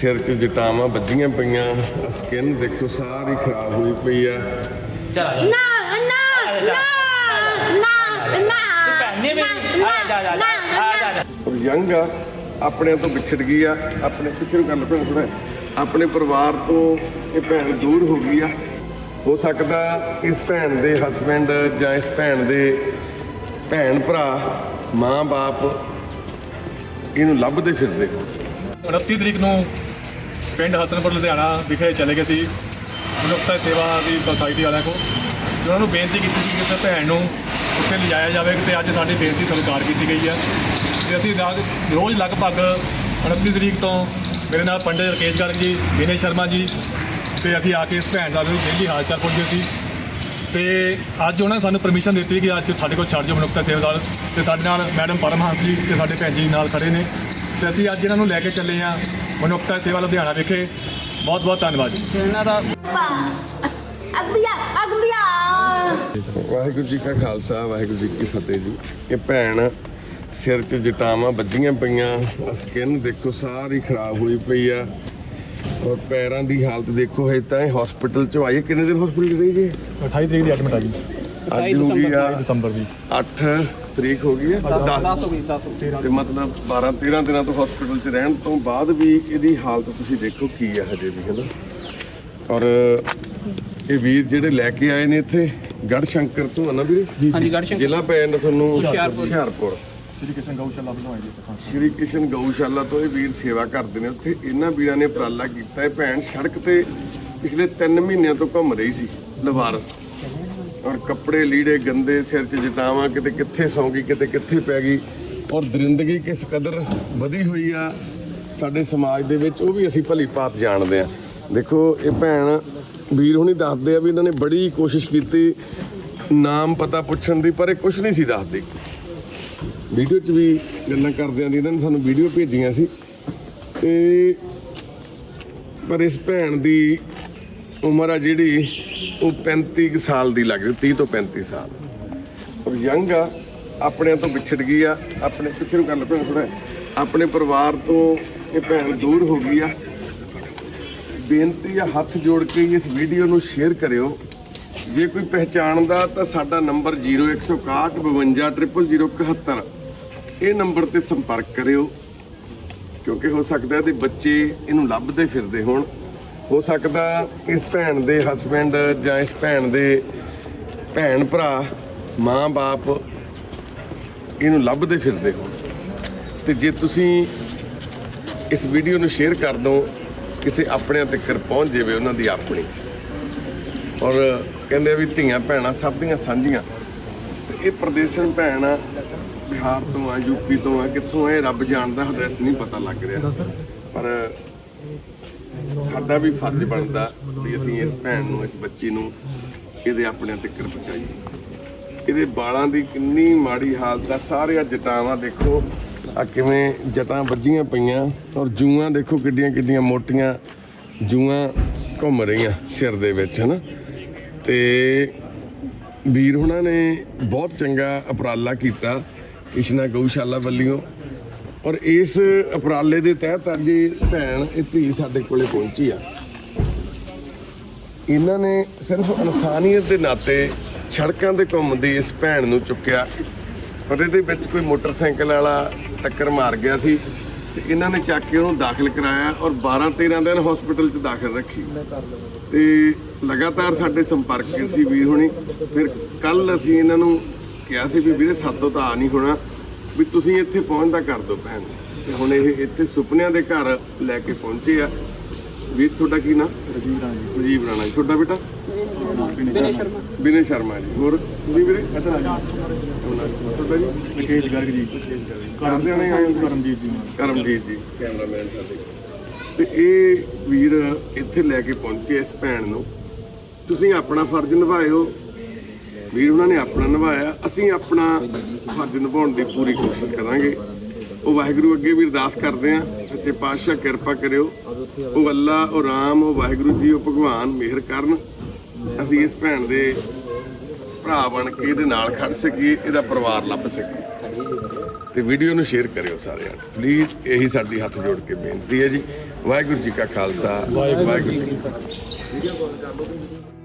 ਸਿਰ 'ਚ ਜਟਾਵਾਂ ਵੱਜੀਆਂ ਪਈਆਂ ਸਕਿਨ ਦੇਖੋ ਸਾਰੀ ਖਰਾਬ ਹੋਈ ਪਈ ਆ। ਚੱਲ ਨਾ ਨਾ ਨਾ ਨਾ ਨਾ ਭੈਣ ਨੇ ਮੇਰੀ। ਆ ਜਾ ਜਾ ਆ ਜਾ ਜਾ। ਔਰ ਯੰਗ ਆ ਆਪਣਿਆਂ ਤੋਂ ਵਿਛੜ ਗਈ ਆ। ਆਪਣੇ ਪਿੱਛੇ ਨੂੰ ਲਓ ਭੈਣ ਥੋੜਾ ਆਪਣੇ ਪਰਿਵਾਰ ਤੋਂ ਇਹ ਭੈਣ ਦੂਰ ਹੋ ਗਈ ਆ। ਹੋ ਸਕਦਾ ਇਸ ਭੈਣ ਦੇ ਹਸਬੰਡ ਜਾਂ ਇਸ ਭੈਣ ਦੇ ਭੈਣ ਭਰਾ ਮਾਂ-ਬਾਪ ਇਹਨੂੰ ਲੱਭਦੇ ਫਿਰਦੇ। ਹੋ 29 ਤਰੀਕ ਨੂੰ ਪਿੰਡ ਹਸਨਪੁਰ, ਲੁਧਿਆਣਾ ਵਿਖੇ ਚਲੇ ਗਏ ਸੀ ਮਨੁੱਖਤਾ ਸੇਵਾ ਦੀ ਸੁਸਾਇਟੀ ਵਾਲਿਆਂ ਕੋਲ। ਤੇ ਉਹਨਾਂ ਨੂੰ ਬੇਨਤੀ ਕੀਤੀ ਸੀ ਕਿ ਕਿਸੇ ਭੈਣ ਨੂੰ ਉੱਥੇ ਲਿਜਾਇਆ ਜਾਵੇ ਤੇ ਅੱਜ ਸਾਡੀ ਬੇਨਤੀ ਸਵੀਕਾਰ ਕੀਤੀ ਗਈ ਹੈ। ਤੇ ਅਸੀਂ ਰਾਤ- ਰੋਜ਼ ਲਗਭਗ 29 ਤਰੀਕ ਤੋਂ ਮੇਰੇ ਨਾਲ ਪੰਡਿਤ ਰਕੇਸ਼ ਗਰਗ ਜੀ ਵਿਨੇ ਸ਼ਰਮਾ ਜੀ ਤੇ ਅਸੀਂ ਆ ਕੇ ਇਸ ਭੈਣ ਦਾ ਵੀ ਡੇਲੀ ਹਾਲ ਚਾਲ ਪੁੱਛਦੇ ਸੀ। ਤੇ ਅੱਜ ਉਹਨਾਂ ਨੇ ਸਾਨੂੰ ਪਰਮਿਸ਼ਨ ਦਿੱਤੀ ਕਿ ਅੱਜ ਸਾਡੇ ਕੋਲ ਛੱਡ ਜਾਓ ਮਨੁੱਖਤਾ ਸੇਵਾਦਾਰ ਤੇ ਸਾਡੇ ਨਾਲ ਮੈਡਮ ਪਰਮਹੰਸ ਜੀ ਤੇ ਸਾਡੇ ਭੈਣ ਜੀ ਨਾਲ ਖੜੇ ਨੇ। ਤੇ ਅਸੀਂ ਅੱਜ ਇਹਨਾਂ ਨੂੰ ਲੈ ਕੇ ਚੱਲੇ ਹਾਂ ਮਨੁੱਖਤਾ ਸੇਵਾ ਲੁਧਿਆਣਾ ਵਿਖੇ। ਬਹੁਤ ਬਹੁਤ ਧੰਨਵਾਦ ਜੀ। ਅਗਬੀਆ ਅਗਬੀਆ ਵਾਹਿਗੁਰੂ ਜੀ ਕਾ ਖਾਲਸਾ ਵਾਹਿਗੁਰੂ ਜੀ ਕੀ ਫਤਿਹ ਜੀ। ਇਹ ਭੈਣ ਸਿਰ 'ਚ ਜਟਾਵਾਂ ਵੱਜੀਆਂ ਪਈਆਂ ਸਕਿਨ ਦੇਖੋ ਸਾਰੀ ਖਰਾਬ ਹੋਈ ਪਈ ਆ। ਔਰ ਪੈਰਾਂ ਦੀ ਹਾਲਤ ਦੇਖੋ ਹੈ ਤਾਂ ਇਹ ਹਸਪੀਟਲ 'ਚੋਂ ਆਈ। ਕਿੰਨੇ ਦਿਨ ਹਸਪੀਟਲ ਰਹੀ ਜੀ 28 ਤਰੀਕ ਦੀ ਐਡਮਿਟ ਆ ਜੀ। ਅੱਜ ਹੋ ਗਈ ਆ ਦਸੰਬਰ ਦੀ। 8 ਤਰੀਕ ਹੋ ਗਈ ਹੈ 10 ਹੋ ਗਈ 10 ਤੇ ਮਤਲਬ 12 13 ਦਿਨਾਂ ਤੋਂ ਹਸਪੀਟਲ 'ਚ ਰਹਿਣ ਤੋਂ ਬਾਅਦ ਵੀ ਇਹਦੀ ਹਾਲਤ ਤੁਸੀਂ ਦੇਖੋ ਕੀ ਆ ਹਜੇ ਵੀ ਹੈਨਾ? ਔਰ ਇਹ ਵੀਰ ਜਿਹੜੇ ਲੈ ਕੇ ਆਏ ਨੇ ਇੱਥੇ ਗੜ ਸ਼ੰਕਰ ਤੋਂ ਆ ਨਾ ਵੀਰੇ? ਹਾਂਜੀ ਗੜਸ਼ੰਕਰ। ਜ਼ਿਲ੍ਹਾ ਪੈ ਜਾਂਦਾ ਤੁਹਾਨੂੰ ਹੁਸ਼ਿਆਰਪੁਰ। ਸ੍ਰੀ ਕ੍ਰਿਸ਼ਨ ਗਊਸ਼ਾਲਾ ਜੀ ਸ਼੍ਰੀ ਤੋਂ ਇਹ ਵੀਰ ਸੇਵਾ ਕਰਦੇ ਨੇ। ਉੱਥੇ ਇਹਨਾਂ ਵੀਰਾਂ ਨੇ ਉਪਰਾਲਾ ਕੀਤਾ। ਇਹ ਭੈਣ ਸੜਕ ਤੇ ਪਿਛਲੇ 3 ਮਹੀਨਿਆਂ ਤੋਂ ਘੁੰਮ ਰਹੀ ਸੀ ਲਵਾਰਸ। ਔਰ ਕੱਪੜੇ ਲੀੜੇ ਗੰਦੇ ਸਿਰ 'ਚ ਜਟਾਵਾਂ ਕਿਤੇ ਕਿੱਥੇ ਸੌਂ ਗਈ ਕਿਤੇ ਕਿੱਥੇ ਪੈ ਗਈ। ਔਰ ਦਰਿੰਦਗੀ ਕਿਸ ਕਦਰ ਵਧੀ ਹੋਈ ਆ ਸਾਡੇ ਸਮਾਜ ਦੇ ਵਿੱਚ, ਉਹ ਵੀ ਅਸੀਂ ਭਲੀ ਭਾਤ ਜਾਣਦੇ ਆ। ਦੇਖੋ, ਇਹ ਭੈਣ ਵੀਰ ਹੁਣੀ ਦੱਸਦੇ ਆ ਵੀ ਇਹਨਾਂ ਨੇ ਬੜੀ ਕੋਸ਼ਿਸ਼ ਕੀਤੀ ਨਾਮ ਪਤਾ ਪੁੱਛਣ ਦੀ, ਪਰ ਇਹ ਕੁਝ ਨਹੀਂ ਸੀ ਦੱਸਦੀ। ਵੀਡੀਓ 'ਚ ਵੀ ਗੱਲਾਂ ਕਰਦਿਆਂ ਦੀ ਇਹਨਾਂ ਨੇ ਸਾਨੂੰ ਵੀਡੀਓ ਭੇਜੀਆਂ ਸੀ। ਤੇ ਪਰ ਇਸ ਭੈਣ ਦੀ ਉਮਰ ਆ ਜਿਹੜੀ ਉਹ 35 ਕੁ ਸਾਲ ਦੀ ਲੱਗ ਰਹੀ 30 ਤੋਂ 35 ਸਾਲ। ਔਰ ਯੰਗ ਆ, ਆਪਣਿਆਂ ਤੋਂ ਵਿਛੜ ਗਈ ਆ, ਆਪਣੇ ਪਿੱਛੇ ਨੂੰ ਕਰ ਲਓ ਭੈਣ ਥੋੜਾ ਆਪਣੇ ਪਰਿਵਾਰ ਤੋਂ ਇਹ ਭੈਣ ਦੂਰ ਹੋ ਗਈ ਆ। ਬੇਨਤੀ ਆ, ਹੱਥ ਜੋੜ ਕੇ ਇਸ ਵੀਡੀਓ ਨੂੰ ਸ਼ੇਅਰ ਕਰਿਓ। ਜੇ ਕੋਈ ਪਹਿਚਾਣਦਾ ਤਾਂ ਸਾਡਾ ਨੰਬਰ 0161520071 ਇਹ ਨੰਬਰ ਤੇ ਸੰਪਰਕ ਕਰਿਓ, ਕਿਉਂਕਿ ਹੋ ਸਕਦਾ ਇਹਦੇ ਬੱਚੇ ਇਹਨੂੰ ਲੱਭਦੇ ਫਿਰਦੇ ਹੋਣ। ਹੋ ਸਕਦਾ ਇਸ ਭੈਣ ਦੇ ਹਸਬੰਡ ਜਾਂ ਇਸ ਭੈਣ ਦੇ ਭੈਣ ਭਰਾ ਮਾਂ-ਬਾਪ ਇਹਨੂੰ ਲੱਭਦੇ ਫਿਰਦੇ ਹੋਣ। ਤੇ ਜੇ ਤੁਸੀਂ ਇਸ ਵੀਡੀਓ ਨੂੰ ਸ਼ੇਅਰ ਕਰ ਦਿਓ ਕਿਸੇ ਆਪਣਿਆਂ ਤੱਕ ਪਹੁੰਚ ਜਾਵੇ ਉਹਨਾਂ ਦੀ ਆਪਣੀ। ਔਰ ਕਹਿੰਦੇ ਆ ਵੀ ਧੀਆਂ ਭੈਣਾਂ ਸਭ ਦੀਆਂ ਸਾਂਝੀਆਂ। ਤੇ ਇਹ ਪ੍ਰਦੇਸ਼ਨ ਭੈਣ ਆ ਬਿਹਾਰ ਤੋਂ ਆ ਯੂਪੀ ਤੋਂ ਆ ਕਿੱਥੋਂ ਆ ਇਹ ਰੱਬ ਜਾਣਦਾ ਐਡਰੈਸ ਨਹੀਂ ਪਤਾ ਲੱਗ ਰਿਹਾ। ਪਰ ਸਾਡਾ ਵੀ ਫਰਜ਼ ਬਣਦਾ ਵੀ ਅਸੀਂ ਇਸ ਭੈਣ ਨੂੰ, ਇਸ ਬੱਚੀ ਨੂੰ ਇਹਦੇ ਆਪਣਿਆਂ ਤੱਕ ਪਹੁੰਚਾਈਏ ਇਹਦੇ ਬਾਲਾਂ ਦੀ ਕਿੰਨੀ ਮਾੜੀ ਹਾਲਤ ਆ ਸਾਰੇ ਆ ਜਟਾਵਾਂ ਦੇਖੋ ਆ ਕਿਵੇਂ ਜਟਾਂ ਵੱਜੀਆਂ ਪਈਆਂ ਔਰ ਜੂਆਂ ਦੇਖੋ ਕਿੱਡੀਆਂ ਕਿੱਡੀਆਂ ਮੋਟੀਆਂ ਜੂਆਂ ਘੁੰਮ ਰਹੀਆਂ ਸਿਰ ਦੇ ਵਿੱਚ, ਹਨਾ? ਤੇ ਵੀਰ ਹੁਣਾਂ ਨੇ ਬਹੁਤ ਚੰਗਾ ਉਪਰਾਲਾ ਕੀਤਾ ਇਸ਼ਨਾ ਗਊਸ਼ਾਲਾ ਵੱਲੋਂ। ਔਰ ਇਸ ਉਪਰਾਲੇ ਦੇ ਤਹਿਤ ਅੱਜ ਇਹ ਭੈਣ, ਇਹ ਧੀ ਸਾਡੇ ਕੋਲੇ ਪਹੁੰਚੀ ਆ। ਇਹਨਾਂ ਨੇ ਸਿਰਫ ਇਨਸਾਨੀਅਤ ਦੇ ਨਾਤੇ ਸੜਕਾਂ ਤੇ ਘੁੰਮਦੀ ਇਸ ਭੈਣ ਨੂੰ ਚੁੱਕਿਆ। ਪਰ ਇਹਦੇ ਵਿੱਚ ਕੋਈ ਮੋਟਰਸਾਈਕਲ ਵਾਲਾ ਟੱਕਰ ਮਾਰ ਗਿਆ ਸੀ ਤੇ ਇਹਨਾਂ ਨੇ ਚੱਕ ਕੇ ਉਹਨੂੰ ਦਾਖਲ ਕਰਾਇਆ ਔਰ 12 13 ਦਿਨ ਹਸਪੀਟਲ 'ਚ ਦਾਖਲ ਰੱਖੀ। ਤੇ ਲਗਾਤਾਰ ਸਾਡੇ ਸੰਪਰਕ 'ਚ ਸੀ ਵੀਰ ਹੋਣੀ। ਫਿਰ ਕੱਲ ਅਸੀਂ ਇਹਨਾਂ ਨੂੰ ਕਿਹਾ ਸੀ ਵੀ ਵੀਰੇ ਸਾਤੋਂ ਤਾਂ ਆ ਨਹੀਂ ਹੋਣਾ। ਵੀ ਤੁਸੀਂ ਇੱਥੇ ਪਹੁੰਚਦਾ ਕਰ ਦਿਓ ਭੈਣ। ਤੇ ਹੁਣ ਇਹ ਇੱਥੇ ਸੁਪਨਿਆਂ ਦੇ ਘਰ ਲੈ ਕੇ ਪਹੁੰਚੇ ਆ। ਵੀਰ ਤੁਹਾਡਾ ਕੀ ਨਾਮ ਰਜੀਵ ਰਾਣੀ ਰਾਜੀਵ ਰਾਣਾ ਜੀ। ਤੁਹਾਡਾ ਬੇਟਾ? ਵਿਨੇ ਸ਼ਰਮਾ। ਵਿਨੇ ਸ਼ਰਮਾ ਜੀ। ਹੋਰ ਤੁਸੀਂ ਵੀਰੇ? ਇੱਧਰ ਆ ਜਾਓ ਤੁਹਾਡਾ ਜੀ? ਰਕੇਸ਼ ਗਰਗ ਜੀ। ਕਰਦੇ ਨੇ ਆਏ? ਕਰਮਜੀਤ ਜੀ ਕਰਮਜੀਤ ਜੀ ਕੈਮਰਾਮੈਨ ਸਾਡੇ। ਤੇ ਇਹ ਵੀਰ ਇੱਥੇ ਲੈ ਕੇ ਪਹੁੰਚੇ ਇਸ ਭੈਣ ਨੂੰ। ਤੁਸੀਂ ਆਪਣਾ ਫਰਜ਼ ਨਿਭਾਇਓ ਵੀਰ ਉਹਨਾਂ ਨੇ ਆਪਣਾ ਨਿਭਾਇਆ। ਅਸੀਂ ਆਪਣਾ ਫਰਜ਼ ਨਿਭਾਉਣ ਦੀ ਪੂਰੀ ਕੋਸ਼ਿਸ਼ ਕਰਾਂਗੇ। ਉਹ ਵਾਹਿਗੁਰੂ ਅੱਗੇ ਵੀ ਅਰਦਾਸ ਕਰਦੇ ਆ। ਸੱਚੇ ਪਾਤਸ਼ਾਹ ਕਿਰਪਾ ਕਰਿਓ। ਉਹ ਅੱਲਾ ਉਹ ਰਾਮ ਉਹ ਵਾਹਿਗੁਰੂ ਜੀ ਉਹ ਭਗਵਾਨ ਮਿਹਰ ਕਰਨ। ਅਸੀਂ ਇਸ ਭੈਣ ਦੇ ਭਰਾ ਬਣ ਕੇ ਇਹਦੇ ਨਾਲ ਖੜ ਸਕੀਏ ਇਹਦਾ ਪਰਿਵਾਰ ਲੱਭ ਸਕੀਏ। ਤੇ ਵੀਡੀਓ ਨੂੰ ਸ਼ੇਅਰ ਕਰਿਓ ਸਾਰਿਆਂ ਨੂੰ। ਪਲੀਜ਼ ਇਹੀ ਸਾਡੀ ਹੱਥ ਜੋੜ ਕੇ ਬੇਨਤੀ ਹੈ ਜੀ। ਵਾਹਿਗੁਰੂ ਜੀ ਕਾ ਖਾਲਸਾ। ਵਾਹਿਗੁਰੂ ਜੀ ਕੀ ਫਤਿਹ।